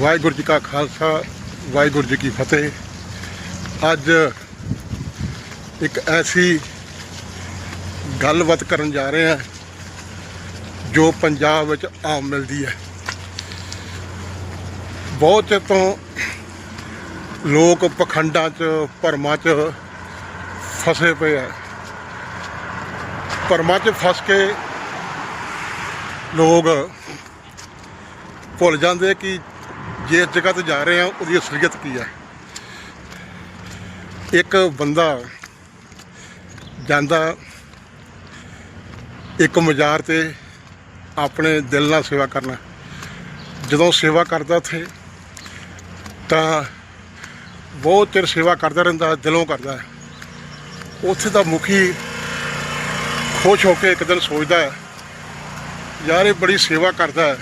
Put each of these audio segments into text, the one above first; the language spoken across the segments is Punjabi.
ਵਾਹਿਗੁਰੂ ਜੀ ਕਾ ਖਾਲਸਾ, ਵਾਹਿਗੁਰੂ ਜੀ ਕੀ ਫਤਿਹ। ਅੱਜ ਇੱਕ ਐਸੀ ਗੱਲਬਾਤ ਕਰਨ ਜਾ ਰਹੇ ਹਾਂ ਜੋ ਪੰਜਾਬ ਵਿੱਚ ਆਮ ਮਿਲਦੀ ਹੈ। ਬਹੁਤ ਚਿਰ ਤੋਂ ਲੋਕ ਪਖੰਡਾਂ 'ਚ, ਭਰਮਾਂ 'ਚ ਫਸੇ ਪਏ ਆ। ਭਰਮਾਂ 'ਚ ਫਸ ਕੇ ਲੋਕ ਭੁੱਲ ਜਾਂਦੇ ਕਿ ਜਿਸ ਜਗ੍ਹਾ ਤੇ ਜਾ ਰਹੇ ਆ, ਉਹਦੀ ਅਸਲੀਅਤ ਕੀ ਹੈ ਇੱਕ ਬੰਦਾ ਜਾਂਦਾ ਇੱਕ ਮਜ਼ਾਰ ਤੇ ਆਪਣੇ ਦਿਲ ਨਾਲ ਸੇਵਾ ਕਰਨਾ। ਜਦੋਂ ਸੇਵਾ ਕਰਦਾ ਉੱਥੇ, ਤਾਂ ਬਹੁਤ ਚਿਰ ਸੇਵਾ ਕਰਦਾ ਰਹਿੰਦਾ, ਦਿਲੋਂ ਕਰਦਾ। ਉੱਥੇ ਦਾ ਮੁਖੀ ਖੁਸ਼ ਹੋ ਕੇ ਇੱਕ ਦਿਨ ਸੋਚਦਾ ਹੈ, ਯਾਰ, ਇਹ ਬੜੀ ਸੇਵਾ ਕਰਦਾ ਹੈ।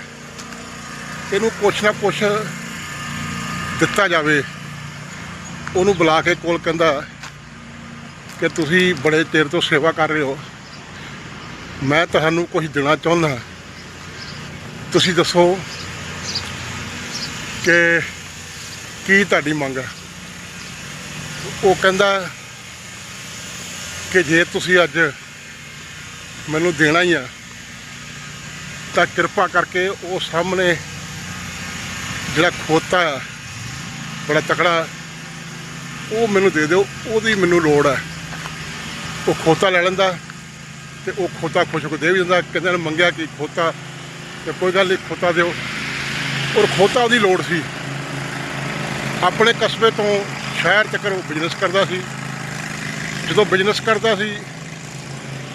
ਇਹਨੂੰ ਕੁਛ ਨਾ ਕੁਛ ਦਿੱਤਾ ਜਾਵੇ, ਉਹਨੂੰ ਬੁਲਾ ਕੇ ਕੋਲ ਕਹਿੰਦਾ ਕਿ ਤੁਸੀਂ ਬੜੇ ਚਿਰ ਤੋਂ ਸੇਵਾ ਕਰ ਰਹੇ ਹੋ। ਮੈਂ ਤੁਹਾਨੂੰ ਕੁਝ ਦੇਣਾ ਚਾਹੁੰਦਾ ਤੁਸੀਂ ਦੱਸੋ ਕਿ ਕੀ ਤੁਹਾਡੀ ਮੰਗ ਹੈ? ਉਹ ਕਹਿੰਦਾ ਕਿ ਜੇ ਤੁਸੀਂ ਅੱਜ ਮੈਨੂੰ ਦੇਣਾ ਹੀ ਆ, ਤਾਂ ਕਿਰਪਾ ਕਰਕੇ ਉਹ ਸਾਹਮਣੇ ਜਿਹੜਾ ਖੋਤਾ ਆ ਬੜਾ ਤਕੜਾ। ਉਹ ਮੈਨੂੰ ਦੇ ਦਿਓ, ਉਹਦੀ ਮੈਨੂੰ ਲੋੜ ਹੈ। ਉਹ ਖੋਤਾ ਲੈ ਲੈਂਦਾ ਤੇ ਉਹ ਖੋਤਾ ਖੁਸ਼ ਹੋ ਕੇ ਦੇ ਵੀ ਦਿੰਦਾ, ਕਹਿੰਦੇ ਨੇ ਮੰਗਿਆ ਕਿ ਖੋਤਾ, ਤੇ ਕੋਈ ਗੱਲ ਨਹੀਂ, ਖੋਤਾ ਦਿਓ। ਔਰ ਖੋਤਾ ਉਹਦੀ ਲੋੜ ਸੀ। ਆਪਣੇ ਕਸਬੇ ਤੋਂ ਸ਼ਹਿਰ ਤੱਕ ਉਹ ਬਿਜ਼ਨਸ ਕਰਦਾ ਸੀ। ਜਦੋਂ ਬਿਜ਼ਨਸ ਕਰਦਾ ਸੀ,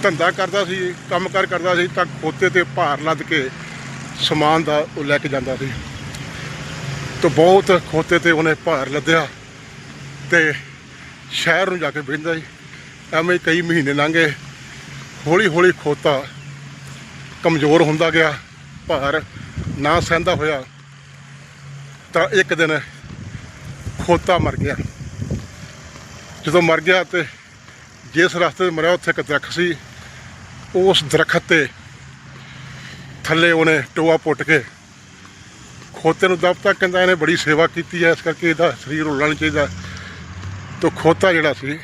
ਧੰਦਾ ਕਰਦਾ ਸੀ, ਕੰਮਕਾਰ ਕਰਦਾ ਸੀ, ਤਾਂ ਖੋਤੇ ਤੇ ਭਾਰ ਲੱਦ ਕੇ ਸਮਾਨ ਦਾ ਉਹ ਲੈ ਕੇ ਜਾਂਦਾ ਸੀ। ਤਾਂ ਬਹੁਤ ਖੋਤੇ ਤੇ ਉਹਨੇ ਭਾਰ ਲੱਦਿਆ ਤੇ ਸ਼ਹਿਰ ਨੂੰ ਜਾ ਕੇ ਬਹਿੰਦਾ ਜੀ ਐਵੇਂ ਕਈ ਮਹੀਨੇ ਲੰਘੇ। ਹੌਲੀ ਹੌਲੀ ਖੋਤਾ ਕਮਜ਼ੋਰ ਹੁੰਦਾ ਗਿਆ, ਭਾਰ ਨਾ ਸਹਿੰਦਾ ਹੋਇਆ। ਤਾਂ ਇੱਕ ਦਿਨ ਖੋਤਾ ਮਰ ਗਿਆ। ਜਦੋਂ ਮਰ ਗਿਆ ਤੇ ਜਿਸ ਰਸਤੇ ਤੇ ਮਰਿਆ, ਉੱਥੇ ਇੱਕ ਦਰਖਤ ਸੀ। ਉਸ ਦਰਖਤ ਤੇ ਥੱਲੇ ਉਹਨੇ ਟੋਆ ਪੁੱਟ ਕੇ ਖੋਤੇ ਨੂੰ ਦਬਤਾ ਕਹਿੰਦਾ ਇਹਨੇ ਬੜੀ ਸੇਵਾ ਕੀਤੀ ਹੈ, ਇਸ ਕਰਕੇ ਇਹਦਾ ਸਰੀਰ ਰੁਲਣਾ ਨਹੀਂ ਚਾਹੀਦਾ ਤੋ ਖੋਤਾ ਜਿਹੜਾ ਸੀ,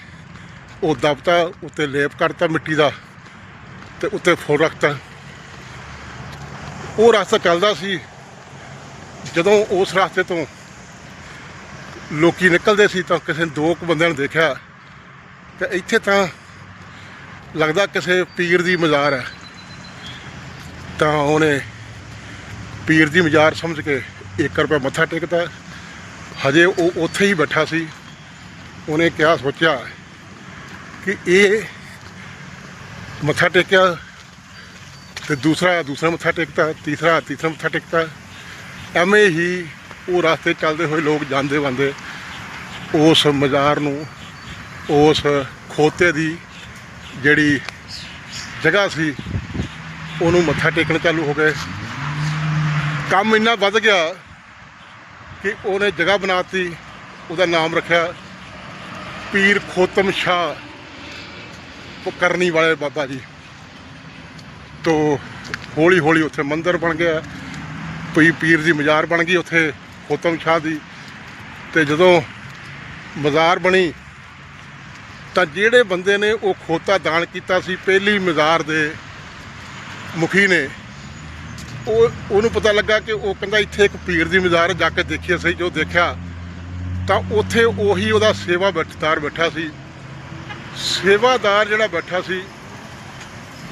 ਉਹ ਦਬਤਾ, ਉੱਤੇ ਲੇਪ ਕਰਤਾ ਮਿੱਟੀ ਦਾ ਤੇ ਉੱਤੇ ਫੁੱਲ ਰੱਖਤਾ। ਉਹ ਰਸਤਾ ਚੱਲਦਾ ਸੀ, ਜਦੋਂ ਉਸ ਰਸਤੇ ਤੋਂ ਲੋਕੀ ਨਿਕਲਦੇ ਸੀ ਤਾਂ ਕਿਸੇ ਨੇ ਦੋ ਕੁ ਬੰਦਿਆਂ ਨੇ ਦੇਖਿਆ ਕਿ ਇੱਥੇ ਤਾਂ ਲੱਗਦਾ ਕਿਸੇ ਪੀਰ ਦੀ ਮਜ਼ਾਰ ਹੈ। ਤਾਂ ਉਹਨੇ ਪੀਰ ਦੀ ਮਜ਼ਾਰ ਸਮਝ ਕੇ 1 ਰੁਪਏ ਮੱਥਾ ਟੇਕਦਾ ਹਜੇ ਉਹ ਉੱਥੇ ਹੀ ਬੈਠਾ ਸੀ। ਉਹਨੇ ਕਿਹਾ, ਸੋਚਿਆ ਕਿ ਇਹ ਮੱਥਾ ਟੇਕਿਆ ਤੇ ਦੂਸਰਾ ਦੂਸਰਾ ਮੱਥਾ ਟੇਕਦਾ ਤੀਸਰਾ ਤੀਸਰਾ ਮੱਥਾ ਟੇਕਦਾ ਐਵੇਂ ਹੀ ਉਹ ਰਸਤੇ ਚੱਲਦੇ ਹੋਏ ਲੋਕ ਜਾਂਦੇ ਵੰਦੇ। ਉਸ ਮਜ਼ਾਰ ਨੂੰ, ਉਸ ਖੋਤੇ ਦੀ ਜਿਹੜੀ ਜਗ੍ਹਾ ਸੀ, ਉਹਨੂੰ ਮੱਥਾ ਟੇਕਣ ਚਾਲੂ ਹੋ ਗਏ। ਕੰਮ ਇੰਨਾ ਵੱਧ ਗਿਆ ਕਿ ਉਹਨੇ ਜਗ੍ਹਾ ਬਣਾਤੀ, ਉਹਦਾ ਨਾਮ ਰੱਖਿਆ ਪੀਰ ਖੋਤਮ ਸ਼ਾਹ ਕਰਨੀ ਵਾਲੇ ਬਾਬਾ ਜੀ। ਤੋਂ ਹੌਲੀ ਹੌਲੀ ਉੱਥੇ ਮੰਦਿਰ ਬਣ ਗਿਆ। ਪਈ ਪੀਰ ਦੀ ਮਜ਼ਾਰ ਬਣ ਗਈ ਉੱਥੇ ਖੋਤਮ ਸ਼ਾਹ ਦੀ। ਤੇ ਜਦੋਂ ਮਜ਼ਾਰ ਬਣੀ, ਤਾਂ ਜਿਹੜੇ ਬੰਦੇ ਨੇ ਉਹ ਖੋਤਾ ਦਾਨ ਕੀਤਾ ਸੀ, ਪਹਿਲੀ ਮਜ਼ਾਰ ਦੇ ਮੁਖੀ ਨੇ ਉਹ ਉਹਨੂੰ ਪਤਾ ਲੱਗਾ ਕਿ ਉਹ ਕਹਿੰਦਾ ਇੱਥੇ ਇੱਕ ਪੀਰ ਦੀ ਮਜ਼ਾਰ ਜਾ ਕੇ ਦੇਖੀਏ ਸਹੀ ਜੋ ਦੇਖਿਆ, ਤਾਂ ਉੱਥੇ ਉਹੀ ਉਹਦਾ ਸੇਵਾ ਬੈਠਦਾਰ ਬੈਠਾ ਸੀ। ਸੇਵਾਦਾਰ ਜਿਹੜਾ ਬੈਠਾ ਸੀ,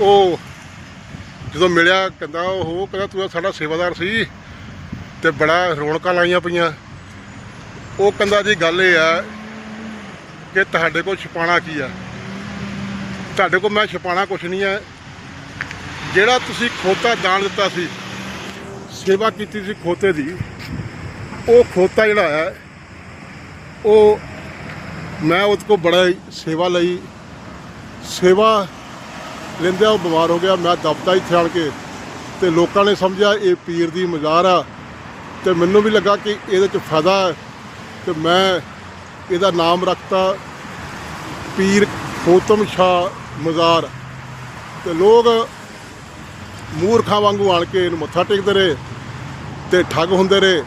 ਉਹ ਜਦੋਂ ਮਿਲਿਆ ਕਹਿੰਦਾ ਉਹ ਕਹਿੰਦਾ ਤੂੰ ਸਾਡਾ ਸੇਵਾਦਾਰ ਸੀ ਤੇ ਬੜਾ ਰੌਣਕਾਂ ਲਾਈਆਂ ਪਈਆਂ। ਉਹ ਕਹਿੰਦਾ, ਜੀ, ਗੱਲ ਇਹ ਆ ਕਿ ਤੁਹਾਡੇ ਕੋਲ ਛਪਾਣਾ ਕੀ ਆ? ਤੁਹਾਡੇ ਕੋਲ ਮੈਂ ਛਪਾਣਾ ਕੁਛ ਨਹੀਂ ਆ। ਜਿਹੜਾ ਤੁਸੀਂ ਖੋਤਾ ਦਾਨ ਦਿੱਤਾ ਸੀ, ਸੇਵਾ ਕੀਤੀ ਸੀ ਖੋਤੇ ਦੀ, ਉਹ ਖੋਤਾ ਜਿਹੜਾ ਹੈ, ਉਹ ਮੈਂ ਉਹਦੇ ਕੋਲ ਬੜਾ ਹੀ ਸੇਵਾ ਲਈ। ਸੇਵਾ ਲੈਂਦਿਆਂ ਉਹ ਬਿਮਾਰ ਹੋ ਗਿਆ, ਮੈਂ ਦਬਦਾ ਇੱਥੇ ਆਣ ਕੇ ਤੇ ਲੋਕਾਂ ਨੇ ਸਮਝਿਆ ਇਹ ਪੀਰ ਦੀ ਮਜ਼ਾਰ ਆ ਤੇ ਮੈਨੂੰ ਵੀ ਲੱਗਾ ਕਿ ਇਹਦੇ ਚ ਫਾਇਦਾ ਹੈ ਤੇ ਮੈਂ ਇਹਦਾ ਨਾਮ ਰੱਖਤਾ ਪੀਰ ਖੋਤਮ ਸ਼ਾਹ ਮਜ਼ਾਰ। ਤੇ ਲੋਕ ਮੂਰਖਾਂ ਵਾਂਗੂ ਆਣ ਕੇ ਇਹਨੂੰ ਮੱਥਾ ਟੇਕਦੇ ਰਹੇ ਤੇ ਠੱਗ ਹੁੰਦੇ ਰਹੇ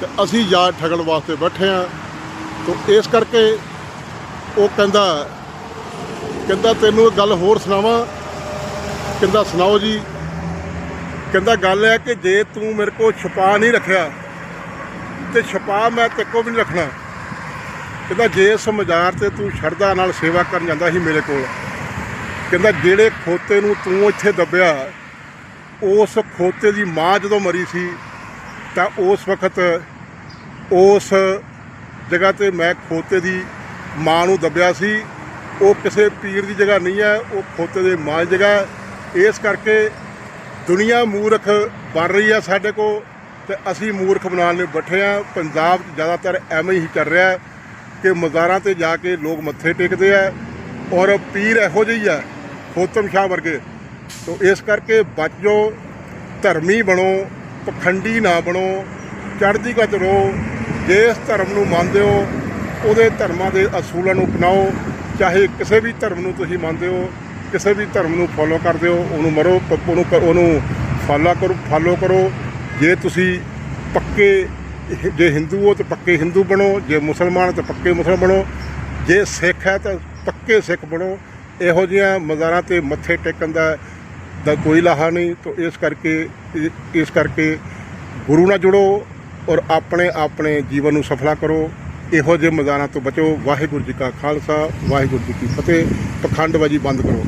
ਤੇ ਅਸੀਂ ਯਾਦ ਠਗਣ ਵਾਸਤੇ ਬੈਠੇ ਆ। ਤੋਂ ਇਸ ਕਰਕੇ ਉਹ ਕਹਿੰਦਾ ਕਹਿੰਦਾ ਤੈਨੂੰ ਇਹ ਗੱਲ ਹੋਰ ਸੁਣਾਵਾਂ। ਕਹਿੰਦਾ, ਸੁਣਾਓ ਜੀ। ਕਹਿੰਦਾ, ਗੱਲ ਹੈ ਕਿ ਜੇ ਤੂੰ ਮੇਰੇ ਕੋਲ ਛਪਾ ਨਹੀਂ ਰੱਖਿਆ, ਤੇ ਛਪਾ ਮੈਂ ਤੇ ਕੋ ਵੀ ਨਹੀਂ ਰੱਖਣਾ। ਕਹਿੰਦਾ, ਜੇ ਇਸ ਮਜ਼ਾਰ ਤੇ ਤੂੰ ਸ਼ਰਧਾ ਨਾਲ ਸੇਵਾ ਕਰਨ ਜਾਂਦਾ ਸੀ ਮੇਰੇ ਕੋਲ, ਕਹਿੰਦਾ, ਜਿਹੜੇ ਖੋਤੇ ਨੂੰ ਤੂੰ ਇੱਥੇ ਦੱਬਿਆ ਉਸ ਖੋਤੇ ਦੀ ਮਾਂ ਜਦੋਂ ਮਰੀ ਸੀ, ਤਾਂ ਉਸ ਵਕਤ ਉਸ ਜਗ੍ਹਾ ਤੇ ਮੈਂ ਖੋਤੇ ਦੀ ਮਾਂ ਨੂੰ ਦੱਬਿਆ ਸੀ। ਉਹ ਕਿਸੇ ਪੀਰ ਦੀ ਜਗ੍ਹਾ ਨਹੀਂ ਹੈ, ਉਹ ਖੋਤੇ ਦੇ ਮਾਂ ਦੀ ਜਗ੍ਹਾ ਇਸ ਕਰਕੇ ਦੁਨੀਆ ਮੂਰਖ ਬਣ ਰਹੀ ਹੈ ਸਾਡੇ ਕੋ ਤੇ ਅਸੀਂ ਮੂਰਖ ਬਣਾਉਣ ਲਈ ਬੈਠੇ ਆ ਪੰਜਾਬ 'ਚ ਜ਼ਿਆਦਾਤਰ ਐਵੇਂ ਹੀ ਚੱਲ ਰਿਹਾ ਕਿ ਮਜ਼ਾਰਾਂ ਤੇ ਜਾ ਕੇ ਲੋਕ ਮੱਥੇ ਟੇਕਦੇ ਆ ਔਰ ਪੀਰ ਇਹੋ ਜਿਹੀ ਆ ਖੋਤਮ ਸ਼ਾਹ ਵਰਗੇ। ਤੋ ਇਸ ਕਰਕੇ ਬਚ ਜਾਓ ਧਰਮੀ ਬਣੋ, ਪਖੰਡੀ ਨਾ ਬਣੋ, ਚੜ੍ਹਦੀ ਕਲਾ 'ਚ ਰਹੋ ਜਿਸ ਧਰਮ ਨੂੰ ਮੰਨਦੇ ਹੋ, ਉਹਦੇ ਧਰਮਾਂ ਦੇ ਅਸੂਲਾਂ ਨੂੰ ਅਪਣਾਓ, ਚਾਹੇ ਕਿਸੇ ਵੀ ਧਰਮ ਨੂੰ ਤੁਸੀਂ ਮੰਨਦੇ ਹੋ, ਕਿਸੇ ਵੀ ਧਰਮ ਨੂੰ ਫੋਲੋ ਕਰਦੇ ਹੋ, ਉਹਨੂੰ ਮਰੋ, ਪ- ਉਹਨੂੰ ਉਹਨੂੰ ਫਾਲਾ ਕਰੋ ਫਾਲੋ ਕਰੋ। ਜੇ ਤੁਸੀਂ ਪੱਕੇ ਜੇ ਹਿੰਦੂ ਹੋ ਤਾਂ ਪੱਕੇ ਹਿੰਦੂ ਬਣੋ, ਜੇ ਮੁਸਲਮਾਨ ਤਾਂ ਪੱਕੇ ਮੁਸਲਮਾਨ ਬਣੋ, ਜੇ ਸਿੱਖ ਹੈ ਤਾਂ ਪੱਕੇ ਸਿੱਖ ਬਣੋ। ਇਹੋ ਜਿਹੀਆਂ ਮਜ਼ਾਰਾਂ ਤੇ ਮੱਥੇ ਟੇਕਣ ਦਾ ਦਾ ਕੋਈ ਲਾਹਾ ਨਹੀਂ, ਤਾਂ ਇਸ ਕਰਕੇ ਇਸ ਕਰਕੇ ਗੁਰੂ ਨਾਲ ਜੁੜੋ ਔਰ ਆਪਣੇ ਆਪਣੇ ਜੀਵਨ ਨੂੰ ਸਫਲਾ ਕਰੋ। ਇਹੋ ਜਿਹੇ ਮਜ਼ਾਰਾਂ ਤੋਂ ਬਚੋ। ਵਾਹਿਗੁਰੂ ਜੀ ਕਾ ਖਾਲਸਾ, ਵਾਹਿਗੁਰੂ ਜੀ ਕੀ ਫਤਿਹ। ਪਖੰਡਬਾਜ਼ੀ ਬੰਦ ਕਰੋ।